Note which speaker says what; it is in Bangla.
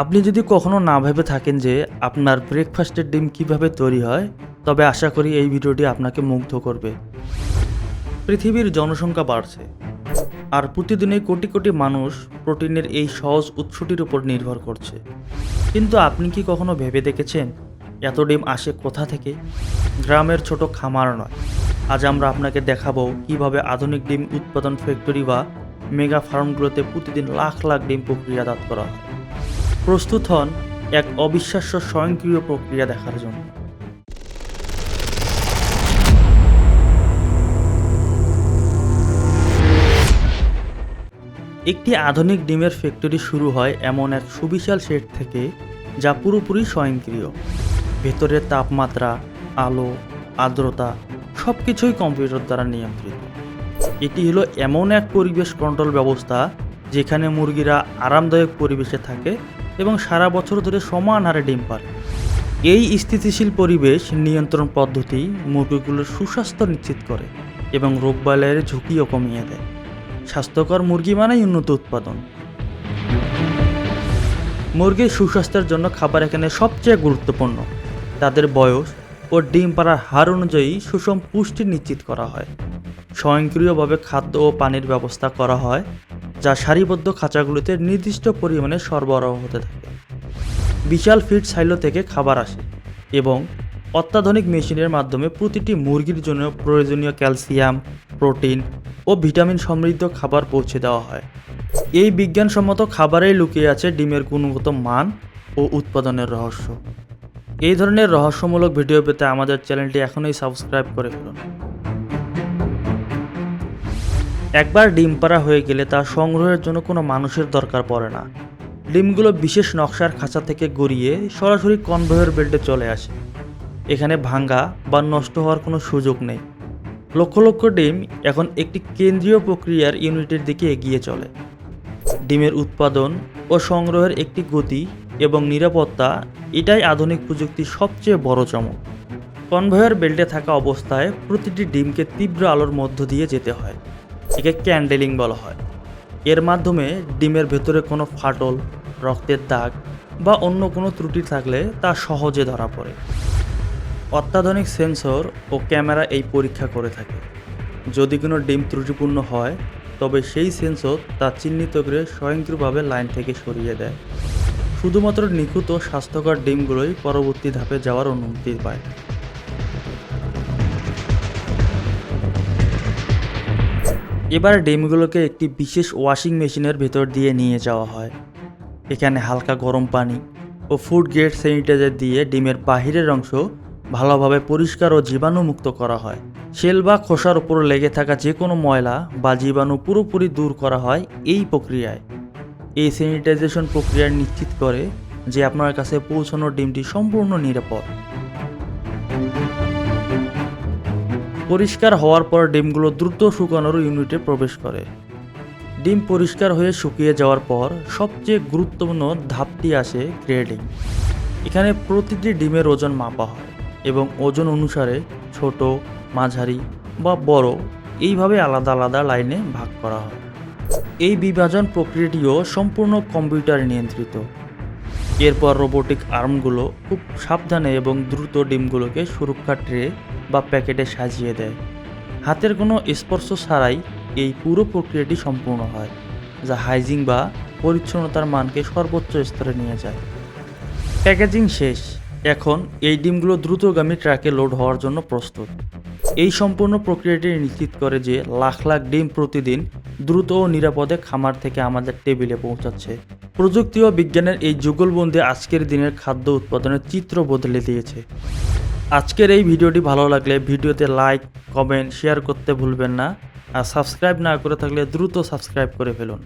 Speaker 1: আপনি যদি কখনো না ভেবে থাকেন যে আপনার ব্রেকফাস্টের ডিম কীভাবে তৈরি হয়, তবে আশা করি এই ভিডিওটি আপনাকে মুগ্ধ করবে। পৃথিবীর জনসংখ্যা বাড়ছে, আর প্রতিদিনই কোটি কোটি মানুষ প্রোটিনের এই সহজ উৎসটির উপর নির্ভর করছে। কিন্তু আপনি কি কখনো ভেবে দেখেছেন, এত ডিম আসে কোথা থেকে? গ্রামের ছোট খামার নয়। আজ আমরা আপনাকে দেখাবো কীভাবে আধুনিক ডিম উৎপাদন ফ্যাক্টরি বা মেগা ফার্মগুলোতে প্রতিদিন লাখ লাখ ডিম প্রক্রিয়াজাত করা হয়। প্রস্তুত হন এক অবিশ্বাস্য স্বয়ংক্রিয় প্রক্রিয়া দেখার জন্য। একটি আধুনিক ডিমের ফ্যাক্টরি শুরু হয় এমন এক সুবিশাল শেড থেকে, যা পুরোপুরি স্বয়ংক্রিয়। ভেতরের তাপমাত্রা, আলো, আর্দ্রতা সব কিছুই কম্পিউটার দ্বারা নিয়ন্ত্রিত। এটি হলো এমন এক পরিবেশ কন্ট্রোল ব্যবস্থা, যেখানে মুরগিরা আরামদায়ক পরিবেশে থাকে এবং সারা বছর ধরে সমান হারে ডিম পারে এই স্থিতিশীল পরিবেশ নিয়ন্ত্রণ পদ্ধতি মুরগিগুলোর সুস্বাস্থ্য নিশ্চিত করে এবং রোগবালয়ের ঝুঁকিও কমিয়ে দেয়। স্বাস্থ্যকর মুরগি মানেই উন্নত উৎপাদন। মুরগির সুস্বাস্থ্যের জন্য খাবার এখানে সবচেয়ে গুরুত্বপূর্ণ। তাদের বয়স ও ডিম পাড়ার হার অনুযায়ী সুষম পুষ্টি নিশ্চিত করা হয়। স্বয়ংক্রিয়ভাবে খাদ্য ও পানির ব্যবস্থা করা হয় যা সারিবদ্ধ খাঁচাগুলিতে নির্দিষ্ট পরিমাণে সরবরাহ হতে থাকে। বিশাল ফিড সাইলো থেকে খাবার আসে এবং অত্যাধুনিক মেশিনের মাধ্যমে প্রতিটি মুরগির জন্য প্রয়োজনীয় ক্যালসিয়াম, প্রোটিন ও ভিটামিন সমৃদ্ধ খাবার পৌঁছে দেওয়া হয়। এই বিজ্ঞানসম্মত খাবারেই লুকিয়ে আছে ডিমের গুণগত মান ও উৎপাদনের রহস্য। এই ধরনের রহস্যমূলক ভিডিও পেতে আমাদের চ্যানেলটি এখনই সাবস্ক্রাইব করে ফেলুন। একবার ডিম পাড়া হয়ে গেলে তা সংগ্রহের জন্য কোনো মানুষের দরকার পড়ে না। ডিমগুলো বিশেষ নকশার খাঁচা থেকে গড়িয়ে সরাসরি কনভেয়র বেল্টে চলে আসে। এখানে ভাঙ্গা বা নষ্ট হওয়ার কোনো সুযোগ নেই। লক্ষ লক্ষ ডিম এখন একটি কেন্দ্রীয় প্রক্রিয়ার ইউনিটের দিকে এগিয়ে চলে। ডিমের উৎপাদন ও সংগ্রহের একটি গতি এবং নিরাপত্তা এটাই আধুনিক প্রযুক্তির সবচেয়ে বড় চমক। কনভেয়র বেল্টে থাকা অবস্থায় প্রতিটি ডিমকে তীব্র আলোর মধ্য দিয়ে যেতে হয়। একে ক্যান্ডেলিং বলা হয়। এর মাধ্যমে ডিমের ভেতরে কোনো ফাটল, রক্তের দাগ বা অন্য কোনো ত্রুটি থাকলে তা সহজে ধরা পড়ে। অত্যাধুনিক সেন্সর ও ক্যামেরা এই পরীক্ষা করে থাকে। যদি কোনো ডিম ত্রুটিপূর্ণ হয়, তবে সেই সেন্সর তা চিহ্নিত করে স্বয়ংক্রিয়ভাবে লাইন থেকে সরিয়ে দেয়। শুধুমাত্র নিখুঁত ও স্বাস্থ্যকর ডিমগুলোই পরবর্তী ধাপে যাওয়ার অনুমতি পায়। এবার ডিমগুলোকে একটি বিশেষ ওয়াশিং মেশিনের ভেতর দিয়ে নিয়ে যাওয়া হয়। এখানে হালকা গরম পানি ও ফুড গ্রেড স্যানিটাইজার দিয়ে ডিমের বাহিরের অংশ ভালোভাবে পরিষ্কার ও জীবাণুমুক্ত করা হয়। শেল বা খোসার উপর লেগে থাকা যে কোনো ময়লা বা জীবাণু পুরোপুরি দূর করা হয় এই প্রক্রিয়ায়। এই স্যানিটাইজেশন প্রক্রিয়া নিশ্চিত করে যে আপনার কাছে পৌঁছানো ডিমটি সম্পূর্ণ নিরাপদ। পরিষ্কার হওয়ার পর ডিমগুলো দ্রুত শুকানোর ইউনিটে প্রবেশ করে। ডিম পরিষ্কার হয়ে শুকিয়ে যাওয়ার পর সবচেয়ে গুরুত্বপূর্ণ ধাপটি আসে গ্রেডিং। এখানে প্রতিটি ডিমের ওজন মাপা হয় এবং ওজন অনুসারে ছোট, মাঝারি বা বড় এইভাবে আলাদা আলাদা লাইনে ভাগ করা হয়। এই বিভাজন প্রক্রিয়াটিও সম্পূর্ণ কম্পিউটার নিয়ন্ত্রিত। এরপর রোবোটিক আর্মগুলো খুব সাবধানে এবং দ্রুত ডিমগুলোকে সুরক্ষা ট্রে বা প্যাকেটে সাজিয়ে দেয়। হাতের কোনো স্পর্শ ছাড়াই এই পুরো প্রক্রিয়াটি সম্পূর্ণ হয়, যা হাইজিং বা পরিচ্ছন্নতার মানকে সর্বোচ্চ স্তরে নিয়ে যায়। প্যাকেজিং শেষ। এখন এই ডিমগুলো দ্রুতগামী ট্রাকে লোড হওয়ার জন্য প্রস্তুত। এই সম্পূর্ণ প্রক্রিয়াটি নিশ্চিত করে যে লাখ লাখ ডিম প্রতিদিন দ্রুত ও নিরাপদে খামার থেকে আমাদের টেবিলে পৌঁছাচ্ছে। প্রযুক্তি ও বিজ্ঞানের এই যুগলবন্দি আজকের দিনের খাদ্য উৎপাদনের চিত্র বদলে দিয়েছে। আজকের এই ভিডিওটি ভালো লাগলে ভিডিওতে লাইক, কমেন্ট, শেয়ার করতে ভুলবেন না। আর সাবস্ক্রাইব না করে থাকলে দ্রুত সাবস্ক্রাইব করে ফেলুন।